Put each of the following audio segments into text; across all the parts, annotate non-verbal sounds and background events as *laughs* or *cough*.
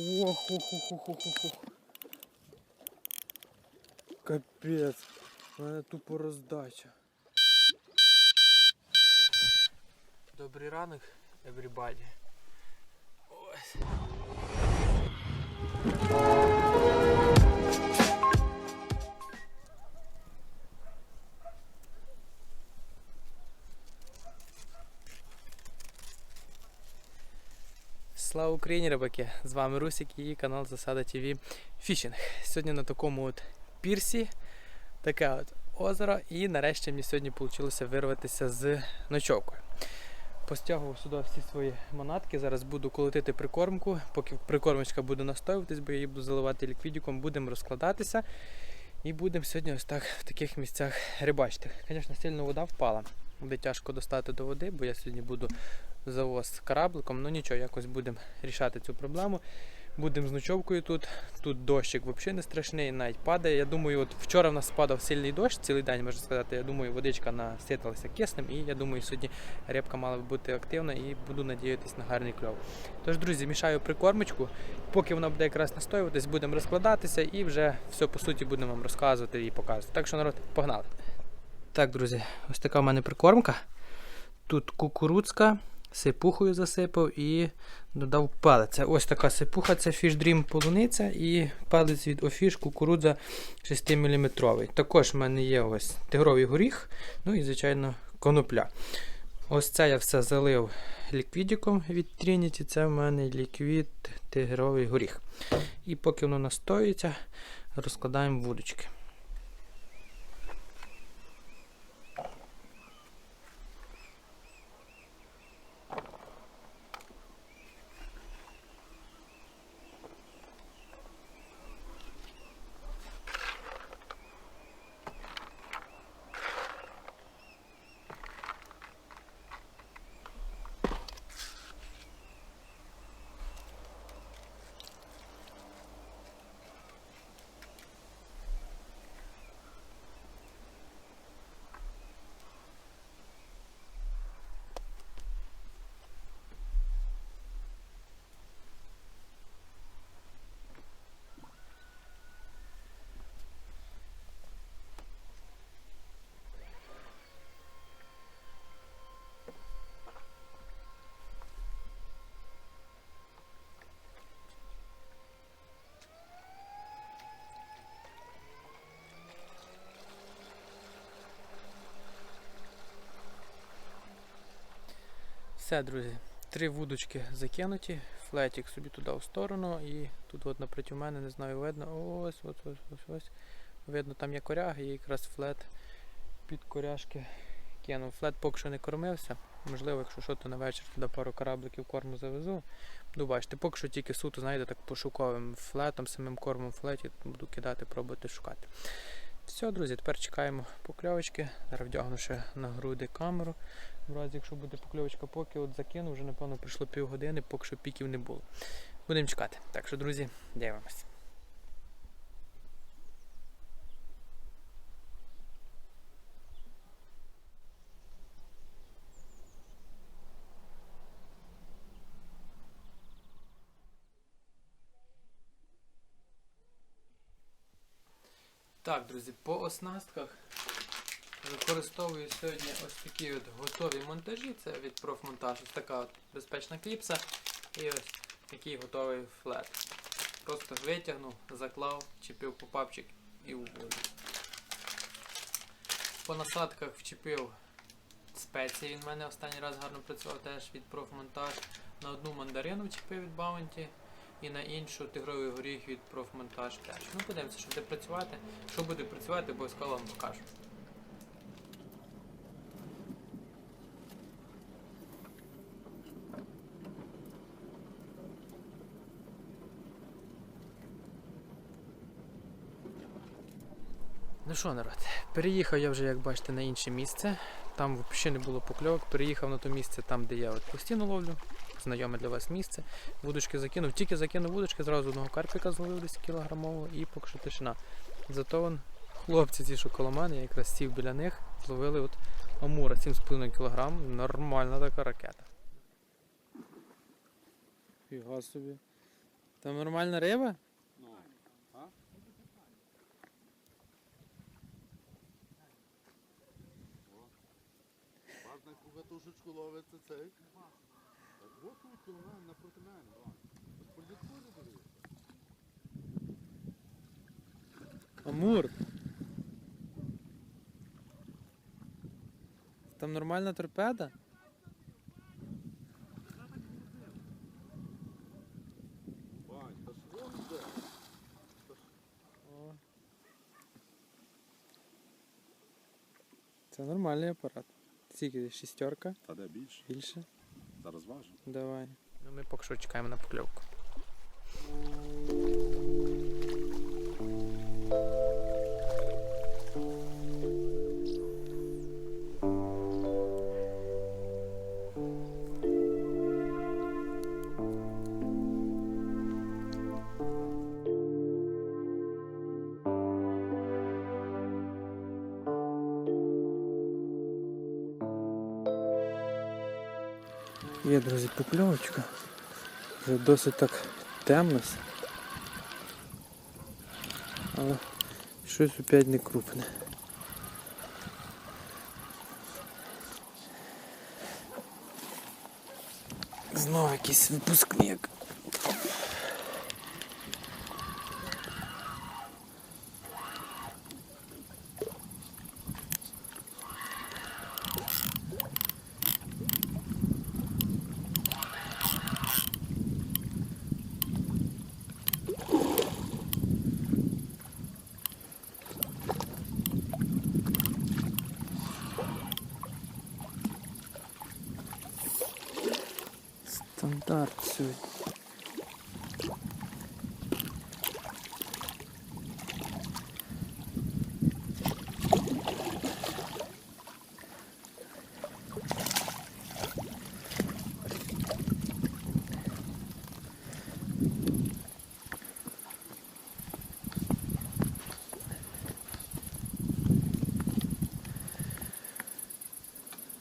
Ох, ох, ох, ох, ох, ох. Капець. У мене тупо роздача. Добрий ранок, everybody. Україні, рибаки! З вами Русик і канал Засада ТВ Фішинг. Сьогодні на такому от пірсі таке от озеро, і нарешті мені сьогодні вийшло вирватися з ночовкою. Постягував сюди всі свої манатки. Зараз буду колотити прикормку. Поки прикормочка буде настоюватись, бо я її буду заливати ліквідіком, будемо розкладатися. І будемо сьогодні ось так в таких місцях рибачити. Звісно, сильно вода впала. Буде тяжко достати до води, бо я сьогодні буду завоз корабликом. Ну нічого, якось будемо рішати цю проблему. Будемо з ночовкою тут. Тут дощик взагалі не страшний, навіть падає. Я думаю, от вчора в нас падав сильний дощ, цілий день можна сказати. Я думаю, водичка наситилася киснем, і я думаю, сьогодні рибка мала б бути активна і буду надіятися на гарний кльов. Тож, друзі, мішаю прикормочку. Поки вона буде якраз настоюватись, будемо розкладатися і вже все по суті будемо вам розказувати і показувати. Так що народ, погнали. Так, друзі, ось така в мене прикормка. Тут кукурудзка, сипухою засипав і додав палець. Ось така сипуха, це Dream полуниця і палець від Офіш кукурудза 6 мм. Також в мене є ось тигровий горіх, ну і, звичайно, конопля. Ось це я все залив ліквідіком від Trinity, це в мене ліквід тигровий горіх. І поки воно настоїться, розкладаємо вудочки. Все, друзі, три вудочки закинуті, флетик собі туди в сторону і тут от напроти мене, не знаю, видно. Ось, ось, ось, ось, ось. Видно, там є коряги, і якраз флет під коряшки кинув. Флет поки що не кормився. Можливо, якщо що, то на вечір туди пару корабликів корму завезу. Ну, бачите, поки що тільки суто, знаєте, так пошуковим флетом, самим кормом флеті буду кидати, пробувати шукати. Все, друзі, тепер чекаємо покльовочки. Зараз вдягну ще на груди камеру. В разі, якщо буде покльовочка, поки от закину, вже напевно пройшло півгодини, поки що піків не було. Будемо чекати. Так що, друзі, дивимось. Так, друзі, по оснастках використовую сьогодні ось такі от готові монтажі. Це від профмонтаж. Ось така от безпечна кліпса і ось такий готовий флет. Просто витягнув, заклав, чіпив попапчик і у воду. По насадках вчепив спеції. Він в мене останній раз гарно працював теж від профмонтаж. На одну мандарину вчепив від Bounty і на іншу тигровий горіх від профмонтаж теж. Ну подивимося, що буде працювати. Що буде працювати, обов'язково вам покажу. Ну що, народ, переїхав я вже, як бачите, на інше місце. Там взагалі не було покльовок. Переїхав на то місце, там, де я от постійно ловлю. Знайоме для вас місце. Вудочки закинув. Тільки закинув вудочки, зразу одного карпіка зловив десь кілограмового і поки що тишина. Зато вон хлопці ці, що коло мене, я якраз сів біля них, зловили от амура 7,5 кг. Нормальна така ракета. Фіга собі. Там нормальна риба? Ну, а? Важна катушечку ловиться цей. Так от тут коло мене, напроти мене, не дивись. Амур. Там нормальна торпеда? Вань, та ж вон де. О. Це нормальний апарат. Скільки? Шістерка? Та де більше? Більше? Зараз важно. Давай. Ну ми поки що чекаємо на покльовку. Є, друзі, покльовочка. Вже досить так темно. Але щось опять не крупне. Знову якийсь випускник. Стандарт сьогодні.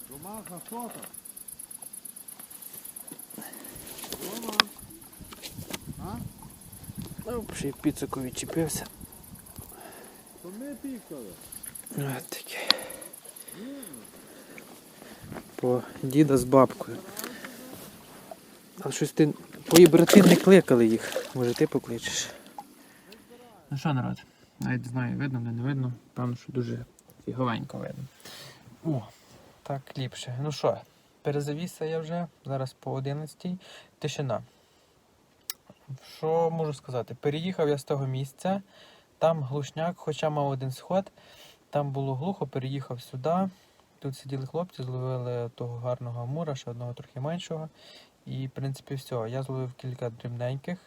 Ромаха, що там? Рома? А? Ще й відчепився. То ми пікали. Ось таке. По діда з бабкою. Але щось ти. Твої брати не кликали їх. Може ти покличеш? Ну що, народ? Навіть не знаю, видно, не видно. Певно, що дуже фіговенько видно. О, так ліпше. Ну що, перезавівся я вже. Зараз по 11 Тишина. Що можу сказати? Переїхав я з того місця. Там глушняк, хоча мав один сход. Там було глухо, переїхав сюди. Тут сиділи хлопці, зловили того гарного амура, ще одного трохи меншого. І, в принципі, все. Я зловив кілька дрібненьких.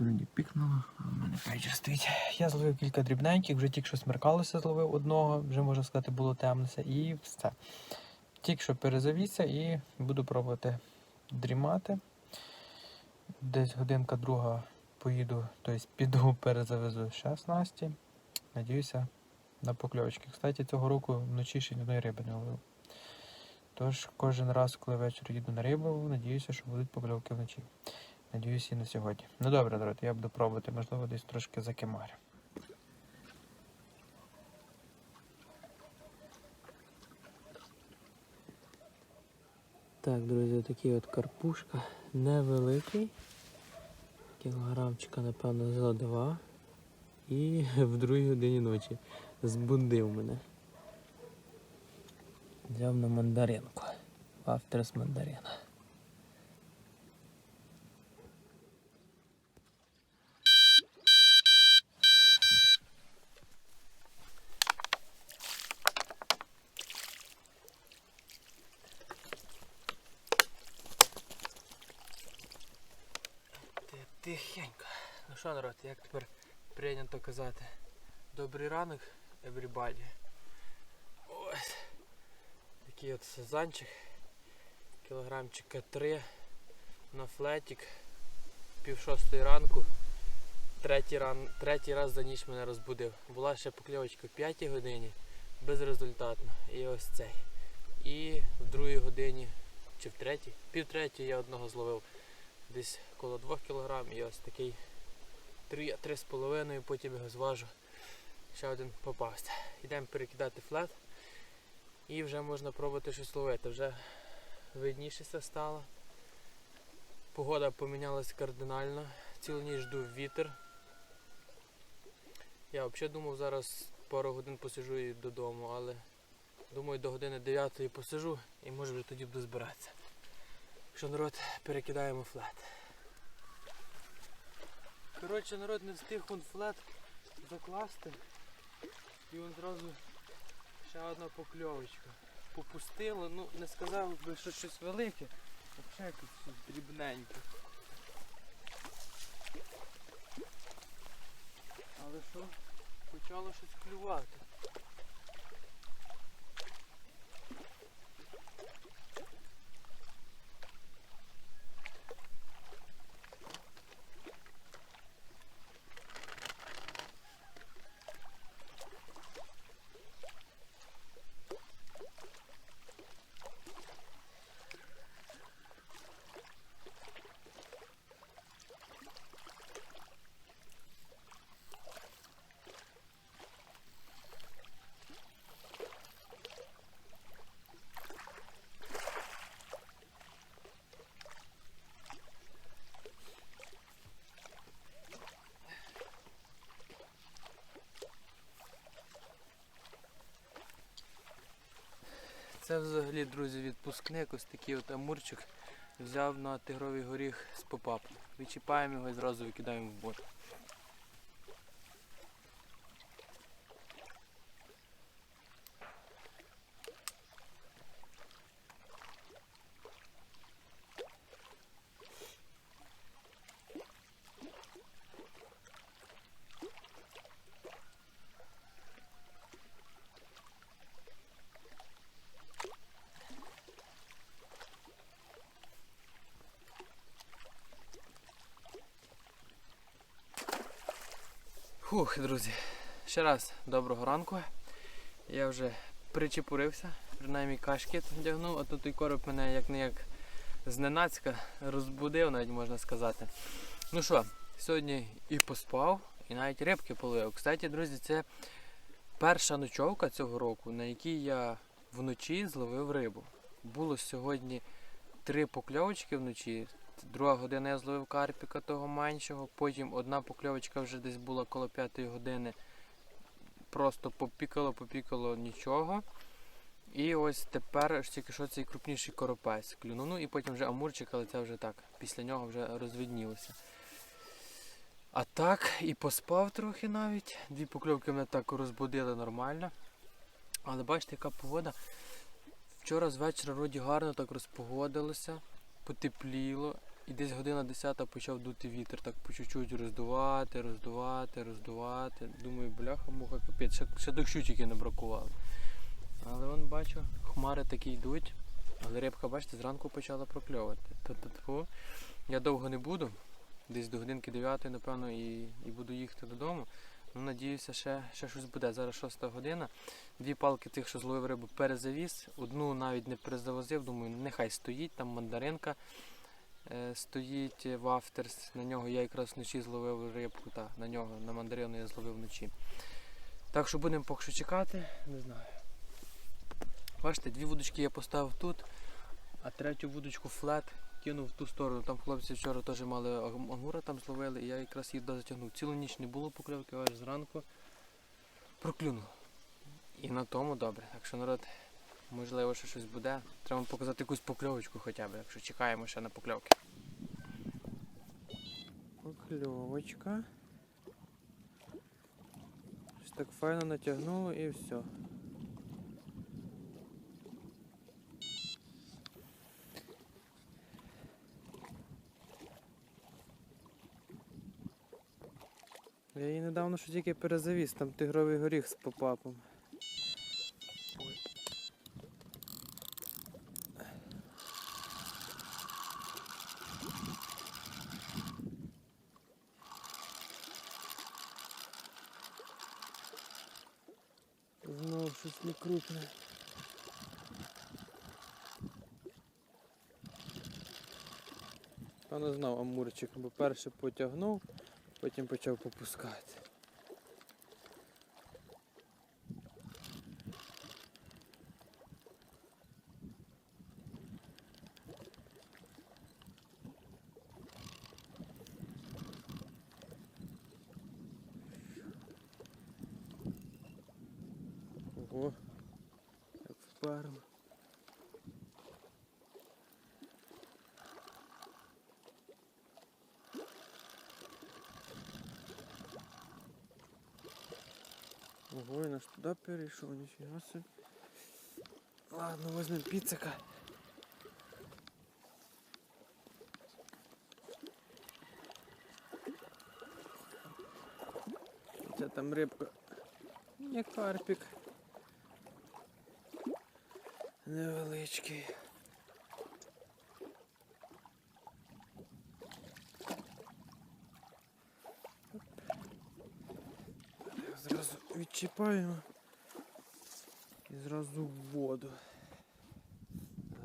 Мені пікнуло, а в мене пейджер стоїть. Я зловив кілька дрібненьких, вже тільки що смеркалося, зловив одного, вже можна сказати, було темнося, і все. Тільки що перезавівся і буду пробувати дрімати. Десь годинка друга поїду, тобто піду *laughs* перезавезу ще снасті. Надіюся на покльовочки. Кстати, цього року вночі ще ні одної риби не ловив. Тож кожен раз, коли ввечері їду на рибу, надіюся, що будуть покльовки вночі. Надіюся і на сьогодні. Ну добре, народ, я буду пробувати, можливо, десь трошки закимарю. Так, друзі, такий от карпушка невеликий. Кілограмчика, напевно, за два. І *laughs* в другій годині ночі збудив мене. Взяв на мандаринку. Автор з мандарина. Тихенько. Ну що, народ, як тепер прийнято казати? Добрий ранок, everybody. Ось. Такий от сазанчик. Кілограмчика 3 на флетік. Пів шостої ранку. Третій, ран... Третій раз за ніч мене розбудив. Була ще покльовочка в 5 годині, безрезультатно. І ось цей. І в другій годині, чи в третій, пів третій я одного зловив десь коло 2 кг і ось такий 3-3,5, потім його зважу. Ще один попався. Йдемо перекидати флет і вже можна пробувати щось ловити. Вже видніше все стало. Погода помінялась кардинально. Цілу ніч дув вітер. Я взагалі думав зараз пару годин посижу і додому, але думаю до години 9 посижу і може вже тоді буду збиратися. Що народ перекидаємо флет. Коротше, народ не встиг он флет закласти. І он зразу ще одна покльовочка. Попустило, ну не сказав би, що щось велике, а ще якось щось дрібненьке. Але що, почало щось клювати. Це взагалі, друзі, відпускник, ось такий от амурчик взяв на тигровий горіх з попапом. Вичіпаємо його і зразу викидаємо в бот. Фух, друзі, ще раз доброго ранку. Я вже причепурився, принаймні кашкет вдягнув, а то той короб мене як не як зненацька розбудив, навіть можна сказати. Ну що, сьогодні і поспав, і навіть рибки половив. Кстати, друзі, це перша ночовка цього року, на якій я вночі зловив рибу. Було сьогодні три покльовочки вночі. Друга година я зловив карпіка того меншого, потім одна покльовочка вже десь була коло п'ятої години. Просто попікало, попікало нічого. І ось тепер тільки що цей крупніший коропець клюнув. Ну і потім вже амурчик, але це вже так. Після нього вже розвиднілося. А так, і поспав трохи навіть. Дві покльовки мене так розбудили нормально. Але бачите, яка погода. Вчора з вечора вроді гарно так розпогодилося потепліло, і десь година 10 почав дути вітер, так по чуть-чуть роздувати, роздувати, роздувати. Думаю, бляха, муха капець, ще, ще дощу тільки не бракувало. Але вон бачу, хмари такі йдуть, але рибка, бачите, зранку почала прокльовувати. Ту-ту-ту. Я довго не буду, десь до годинки 9, напевно, і, і буду їхати додому. Ну, надіюся, ще, ще щось буде. Зараз 6 година. Дві палки тих, що зловив рибу, перезавіз. Одну навіть не перезавозив, думаю, нехай стоїть, там мандаринка стоїть в Афтерс. На нього я якраз вночі зловив рибку, та, на нього, на мандарину я зловив вночі. Так що будемо поки що чекати, не знаю. Бачите, дві вудочки я поставив тут, а третю вудочку флет кинув в ту сторону. Там хлопці вчора теж мали аг- агура там зловили, і я якраз її туди затягнув. Цілу ніч не було покльовки, аж зранку проклюнув. І на тому добре. Так що народ, можливо, що щось буде. Треба показати якусь покльовочку хоча б, якщо чекаємо ще на покльовки. Покльовочка. Щось так файно натягнуло і все. Я її недавно що тільки перезавіз, там тигровий горіх з попапом. Знову Та не знав амурчик, бо перше потягнув, потім почав попускати. Ого, як вперло. Ого, він аж туди перейшов, ніфіга собі. Ладно, візьмемо піцика. Це там рибка. Не карпік. Невеличкий. Зразу відчіпаємо зразу в воду.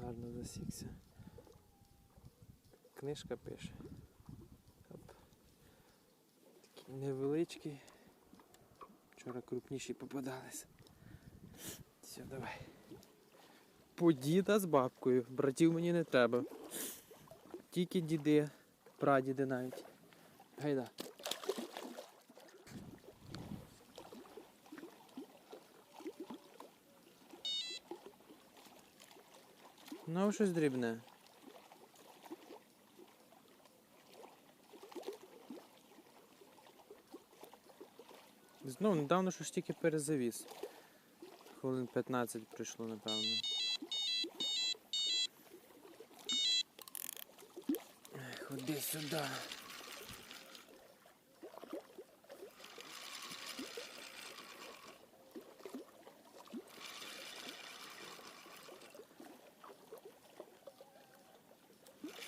Гарно засікся. Книжка пише. Оп. Такий невеличкий. Вчора крупніші попадались. Все, давай. По діда з бабкою. Братів мені не треба. Тільки діди, прадіди навіть. Гайда. Ну, щось дрібне. Знову недавно щось тільки перезавіз. Хвилин 15 прийшло, напевно. Ходи сюди.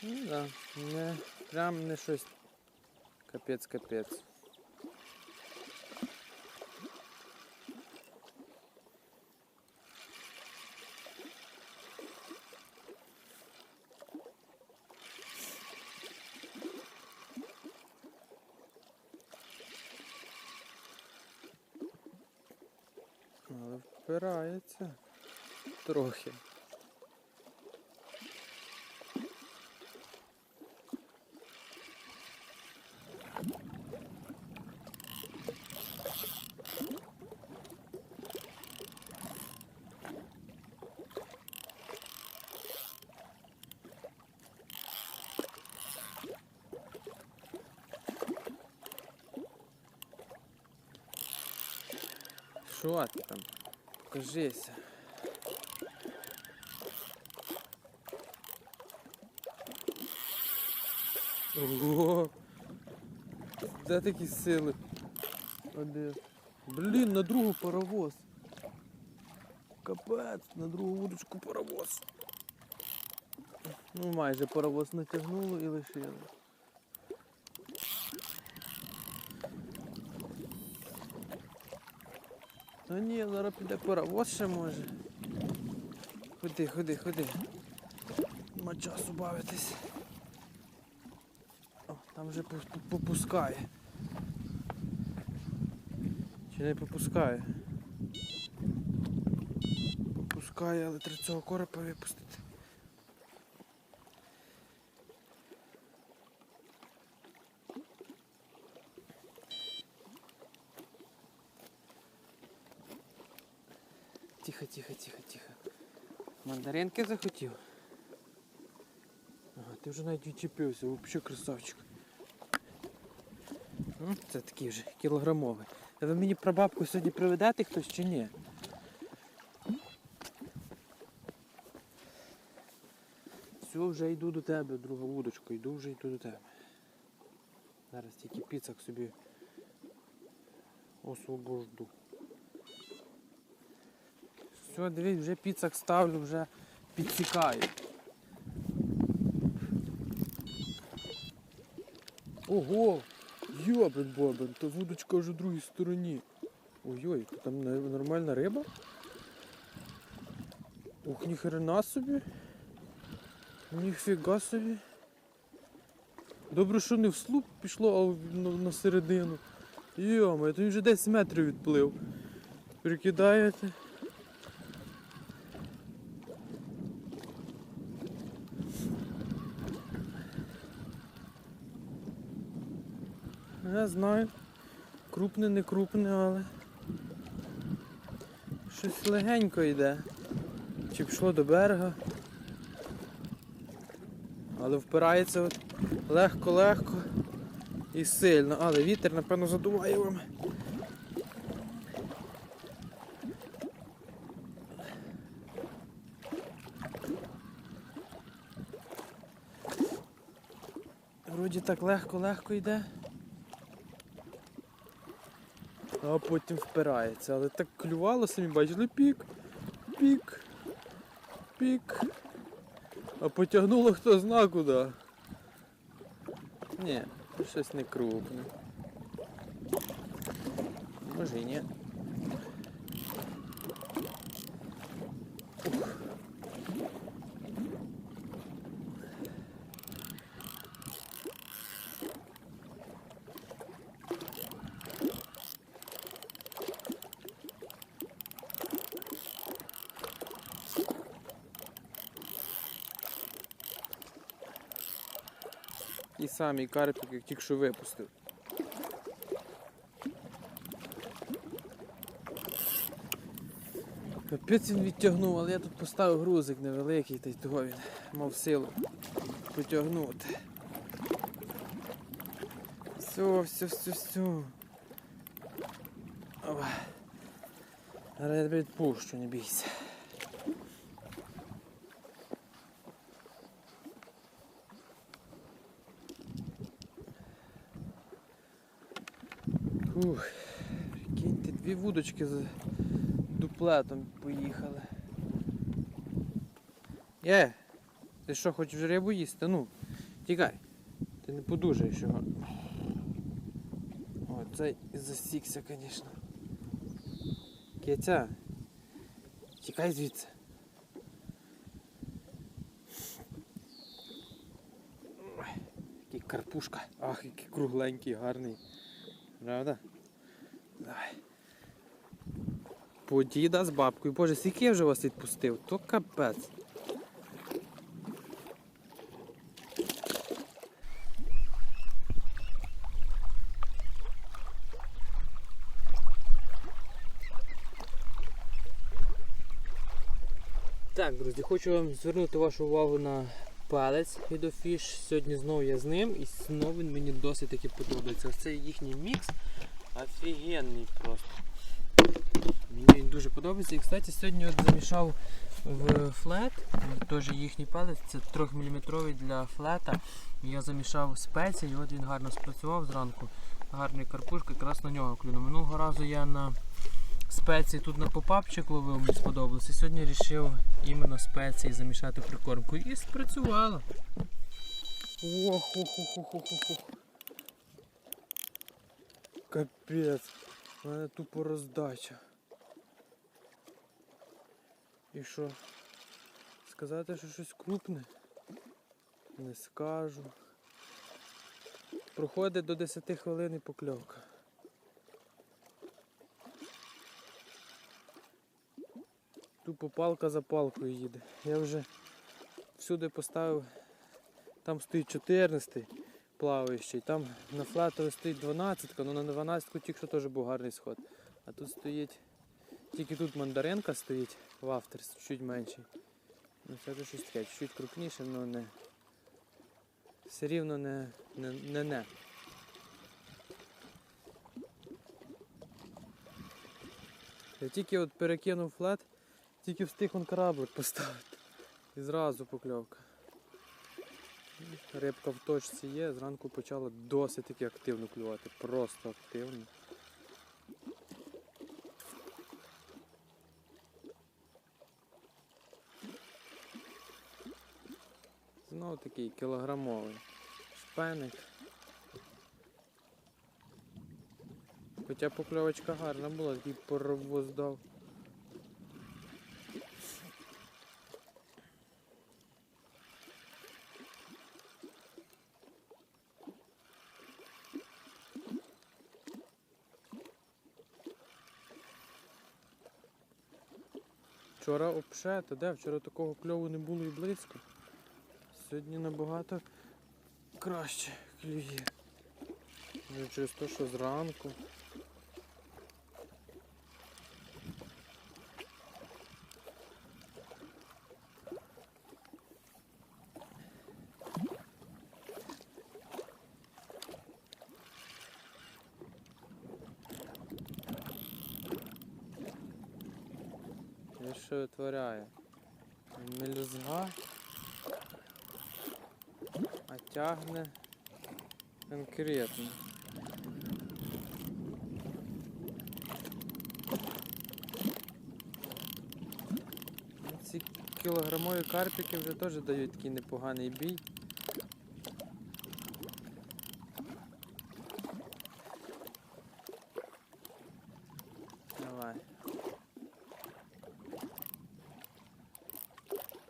Ну да, не, прям не щось капець-капець. Впирається трохи. Що ти там? Покажися. Ого! Де такі сили? А? Блін, на другу паровоз. Капець, на другу вудочку паровоз. Ну майже паровоз натягнуло і лишило. Ну ні, зараз піде паровоз ще може. Ходи, ходи, ходи. Нема часу бавитись. О, там вже пу- пу- попускає. Чи не попускає? Попускає, але треба цього коропа випустити. Тихо, тихо, тихо, тихо. Мандаринки захотів? Ага, ти вже навіть відчепився, взагалі красавчик. Це такий вже кілограмовий. А ви мені прабабку сьогодні приведете хтось чи ні? Все, вже йду до тебе, друга вудочка, йду вже йду до тебе. Зараз тільки піцак собі освобожду. Все, дивись, вже піцак ставлю, вже підсікаю. Ого! Йобен бобен, та вудочка вже в другій стороні. Ой-ой, там нормальна риба? Ух, ніхрена собі. Ніфіга собі. Добре, що не в слуп пішло, а на, середину. Йома, то він вже 10 метрів відплив. Прикидаєте? Я знаю. Крупне, не крупне, але щось легенько йде. Чи пішло до берега. Але впирається легко-легко і сильно. Але вітер, напевно, задуває вам. Вроді так легко-легко йде. А потім впирається. Але так клювало, самі бачили, пік, пік, пік. А потягнуло хто зна куди. Ні, щось не крупне. Може і ні. Самий карпік, як тільки що випустив. Капець він відтягнув, але я тут поставив грузик невеликий, та й того він мав силу потягнути. Все, все, все, все. Зараз я тебе відпущу, не бійся. Фух, прикиньте, дві вудочки з дуплетом поїхали. Є, ти що, хочеш рибу їсти? Ну, тікай. Ти не подужаєш його. О, цей засікся, звісно. Киця. Тікай звідси. Який карпушка. Ах, який кругленький, гарний. Правда? Давай. По діда з бабкою. Боже, скільки я вже вас відпустив, то капець. Так, друзі, хочу вам звернути вашу увагу на палець Hidofіш. Сьогодні знову я з ним і знову він мені досить таки подобається. Ось цей їхній мікс офігенний просто. Мені він дуже подобається. І кстати, сьогодні от замішав в флет, теж їхній палець, це 3-мм для флета. Я замішав спеції, і от він гарно спрацював зранку. Гарний карпушка, якраз на нього клюнув. Минулого разу я на спеції тут на попапчик ловив, мені сподобалося. Сьогодні вирішив іменно спеції замішати прикормку. І спрацювало. ох ох ох ох ох ох Капець. У мене тупо роздача. І що? Сказати, що щось крупне? Не скажу. Проходить до 10 хвилин і покльовка. Тупо палка за палкою їде. Я вже всюди поставив, там стоїть 14 плаваючий, там на флатові стоїть 12, ну на 12 тільки що теж був гарний сход. А тут стоїть, тільки тут мандаринка стоїть в авторс, чуть менший. Ну це вже щось таке, чуть крупніше, але не. Все рівно не не. не, не. Я тільки от перекинув флет, тільки встиг он кораблик поставити. І зразу покльовка. Рибка в точці є, зранку почала досить таки активно клювати. Просто активно. такий кілограмовий шпеник. Хоча покльовочка гарна була, такий порву здав. Вчора обшета, де? Вчора такого кльову не було і близько. Сьогодні набагато краще клює. Може через те, що зранку. І що витворяє? Мелюзга, а тягне конкретно. Ну, Ці кілограмові карпики вже теж дають такий непоганий бій. Давай.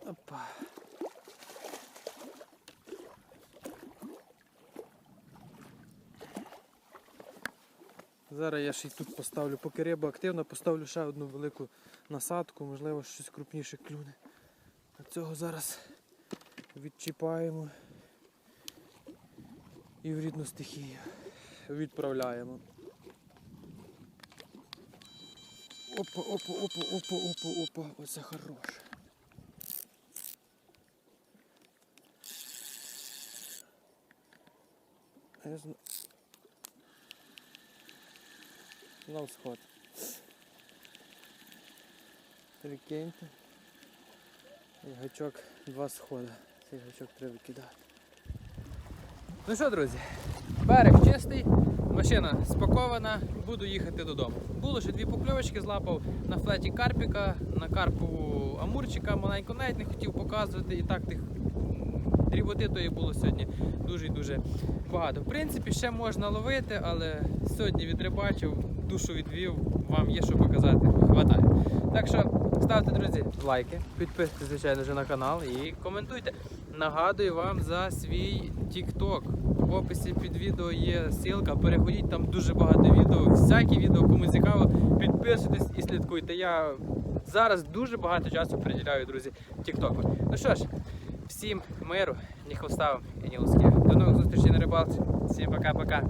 Опа. Зараз я ще й тут поставлю, поки риба активна, поставлю ще одну велику насадку, можливо, щось крупніше клюне. А цього зараз відчіпаємо і в рідну стихію відправляємо. Опа, опа, опа, опа, опа, опа, оце хороше. А Я зна... Знов сход. Прикиньте. І гачок два сходи. Цей гачок треба кидати. Ну що, друзі, берег чистий, машина спакована, буду їхати додому. Було ще дві покльовочки, злапав на флеті карпіка, на карпову амурчика, маленько навіть не хотів показувати. І так тих дріботи тої було сьогодні дуже і дуже багато. В принципі, ще можна ловити, але сьогодні відрибачив, душу відвів, вам є що показати, хватає. Так що ставте, друзі, лайки, підписуйтесь, звичайно, на канал і коментуйте. Нагадую вам за свій TikTok. В описі під відео є ссылка, переходіть, там дуже багато відео, всякі відео, кому цікаво, підписуйтесь і слідкуйте. Я зараз дуже багато часу приділяю, друзі, TikTok. Ну що ж, всім миру, ні хвоставим і ні луски. До нових зустрічей на рибалці. Всім пока-пока.